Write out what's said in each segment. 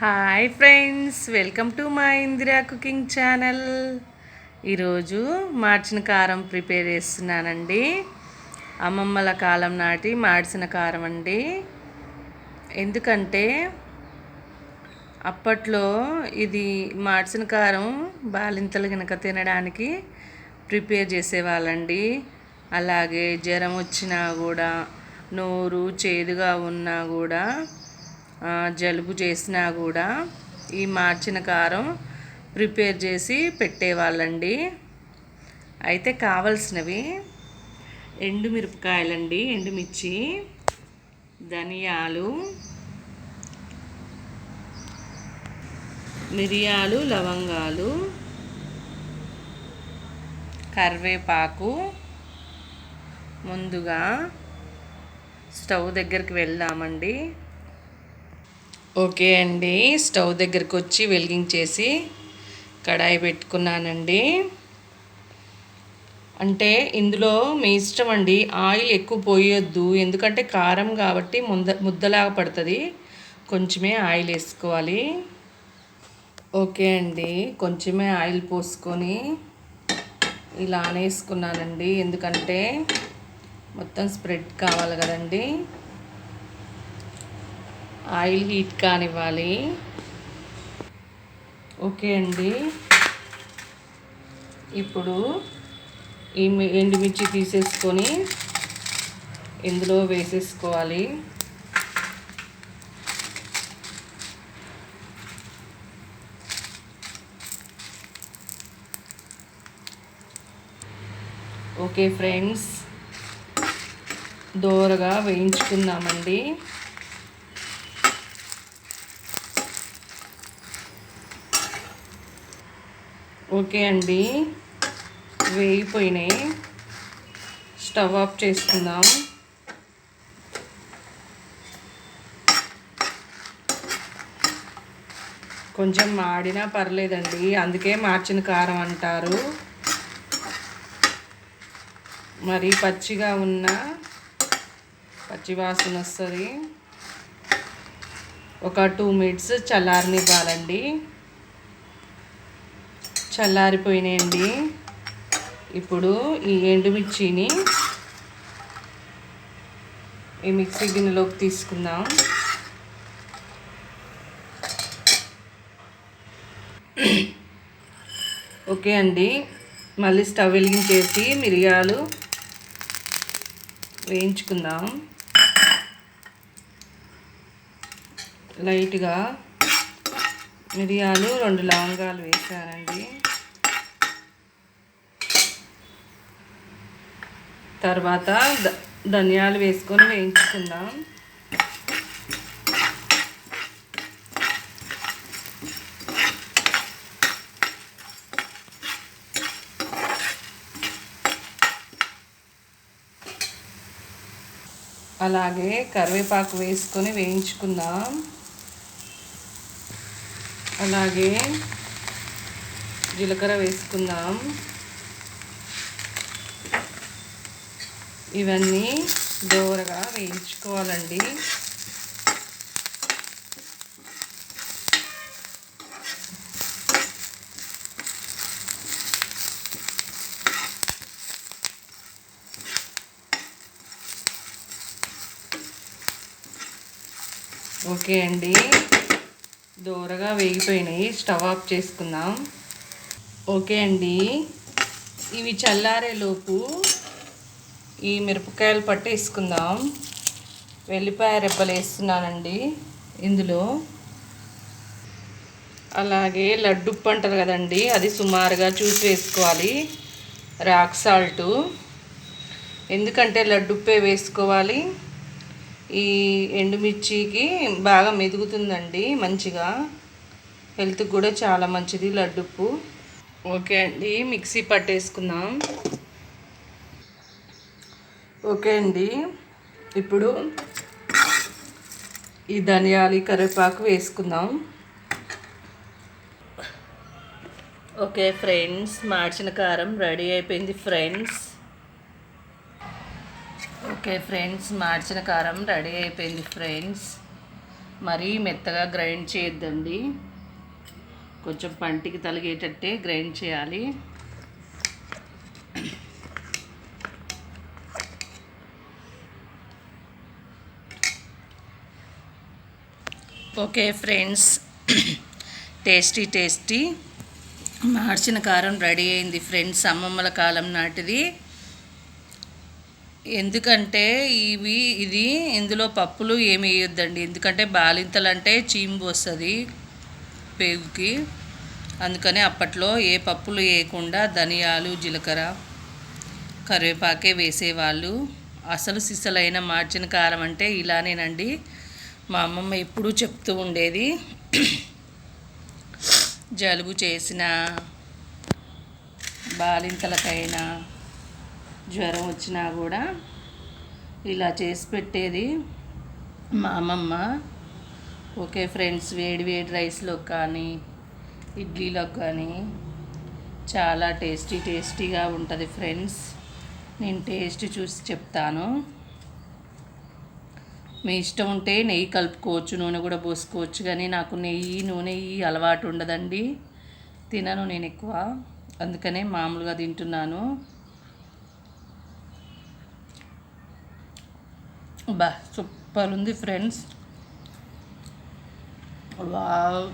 Hi friends welcome to మా Indira cooking channel. ఈరోజు మార్చిన కారం ప్రిపేర్ చేస్తున్నానండి. అమ్మమ్మల కాలం నాటి మార్చిన కారం అండి. ఎందుకంటే అప్పట్లో ఇది మార్చిన కారం బాలింతలు కనుక తినడానికి ప్రిపేర్ చేసేవాళ్ళండి. అలాగే జ్వరం వచ్చినా కూడా నోరు చేదుగా ఉన్నా కూడా జలుబు చేసినా కూడా ఈ మార్చిన కారం ప్రిపేర్ చేసి పెట్టేవాళ్ళండి. అయితే కావలసినవి ఎండుమిరపకాయలండి ఎండుమిర్చి ధనియాలు మిరియాలు లవంగాలు కరివేపాకు. ముందుగా స్టవ్ దగ్గరికి వెళ్దామండి. ఓకే అండి. స్టవ్ దగ్గరికి వచ్చి వెలిగించేసి కడాయి పెట్టుకున్నానండి. అంటే ఇందులో మీ ఇష్టం అండి. ఆయిల్ ఎక్కువ పోయొద్దు. ఎందుకంటే కారం కాబట్టి ముద్ద ముద్దలాగా పడుతుంది. కొంచెమే ఆయిల్ వేసుకోవాలి. ఓకే అండి. కొంచెమే ఆయిల్ పోసుకొని ఇలా వేసుకున్నానండి. ఎందుకంటే మొత్తం స్ప్రెడ్ కావాలి కదండి. Oil heat కానివ్వాలి. ఓకే అండి. ఇప్పుడు ఈ ఎండుమిర్చి తీసేసుకొని ఇందులో వేసేసుకోవాలి. ఓకే ఫ్రెండ్స్ దోరగా వేయించుకుందామండి. ఓకే అండి. వేగిపోయినాయి స్టవ్ ఆఫ్ చేసుకుందాం. కొంచెం మాడినా పర్లేదండి. అందుకే మార్చిన కారం అంటారు. మరి పచ్చిగా ఉన్న పచ్చి వాసన వస్తుంది. ఒక టూ మినిట్స్ చల్లారనివ్వాలండి. చల్లారిపోయినాయండి. ఇప్పుడు ఈ ఎండుమిర్చిని ఈ మిక్సీ గిన్నెలోకి తీసుకుందాం. ఓకే అండి. మళ్ళీ స్టవ్ వెలిగించేసి మిరియాలు వేయించుకుందాం. లైట్గా మిరియాలు రెండు లవంగాలు వేసానండి. తర్వాత ధనియాలు వేసుకొని వేయించుకుందాం. అలాగే కరివేపాకు వేసుకొని వేయించుకుందాం. అలాగే జీలకర్ర వేసుకుందాం. ఇవన్నీ దోరగా వేయించుకోవాలండి. ఓకే అండి. దూరగా వేగిపోయినాయి. స్టవ్ ఆఫ్ చేసుకుందాం. ఓకే అండి. ఇవి చల్లారేలోపు ఈ మిరపకాయలు పట్టేసుకుందాం. వెల్లిపాయ రెబ్బలు వేస్తున్నానండి ఇందులో. అలాగే లడ్డు ఉప్పు అంటారు కదండి అది సుమారుగా చూసి వేసుకోవాలి. Rock salt. ఎందుకంటే లడ్డు ఉప్పే వేసుకోవాలి. ఈ ఎండుమిర్చికి బాగా మెదుగుతుందండి మంచిగా. హెల్త్కి కూడా చాలా మంచిది లడ్డుప్పు ఓకే అండి మిక్సీ పట్టేసుకుందాం. ఓకే అండి. ఇప్పుడు ఈ ధనియాలు కరివేపాకు వేసుకుందాం. ఓకే ఫ్రెండ్స్ మార్చిన కారం రెడీ అయిపోయింది ఫ్రెండ్స్. ఓకే ఫ్రెండ్స్ మార్చిన కారం రెడీ అయిపోయింది ఫ్రెండ్స్. మరీ మెత్తగా గ్రైండ్ చేయొద్దండి. కొంచెం పంటికి తలిగేటట్టే గ్రైండ్ చేయాలి. Okay friends tasty tasty. మార్చిన కారం రెడీ అయింది ఫ్రెండ్స్ అమ్మమ్మల కాలం నాటిది. ఎందుకంటే ఇవి ఇది ఇందులో పప్పులు ఏమి వేయొద్దండి. ఎందుకంటే బాలింతలు అంటే చీము వస్తుంది పేగుకి అందుకని అప్పట్లో ఏ పప్పులు వేయకుండా ధనియాలు జీలకర్ర కరివేపాకే వేసేవాళ్ళు. అసలు సిసలైన మార్చిన కారం అంటే ఇలానేనండి. మా అమ్మమ్మ ఎప్పుడూ చెప్తూ ఉండేది జలుబు చేసిన బాలింతలకైనా జ్వరం వచ్చినా కూడా ఇలా చేసి పెట్టేది మా అమ్మమ్మ. ఓకే ఫ్రెండ్స్ వేడి వేడి రైస్లో కానీ ఇడ్లీలో కానీ చాలా టేస్టీ టేస్టీగా ఉంటుంది ఫ్రెండ్స్. నేను టేస్ట్ చూసి చెప్తాను. మీ ఇష్టం ఉంటే నెయ్యి కలుపుకోవచ్చు నూనె కూడా పోసుకోవచ్చు కానీ నాకు నెయ్యి నూనె ఈ అలవాటు ఉండదండి. తినను నేను ఎక్కువ. అందుకనే మామూలుగా తింటున్నాను. బా సూపర్ ఉంది ఫ్రెండ్స్. వావ్.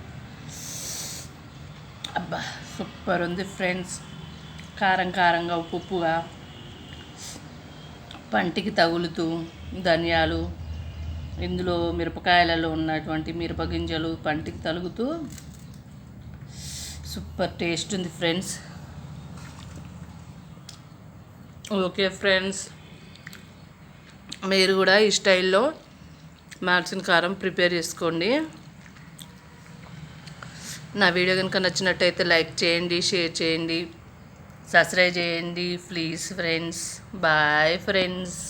అబ్బా సూపర్ ఉంది ఫ్రెండ్స్. కారం కారంగా ఉప్పు ఉప్పుగా. పంటికి తగులుతూ ధనియాలు ఇందులో మిరపకాయలలో ఉన్నటువంటి మిరప గింజలు పంటికి తలుగుతూ సూపర్ టేస్ట్ ఉంది ఫ్రెండ్స్. ఓకే ఫ్రెండ్స్ మీరు కూడా ఈ స్టైల్లో మార్చిన కారం ప్రిపేర్ చేసుకోండి. నా వీడియో కనుక నచ్చినట్టయితే లైక్ చేయండి షేర్ చేయండి సబ్స్క్రైబ్ చేయండి. Please friends bye friends.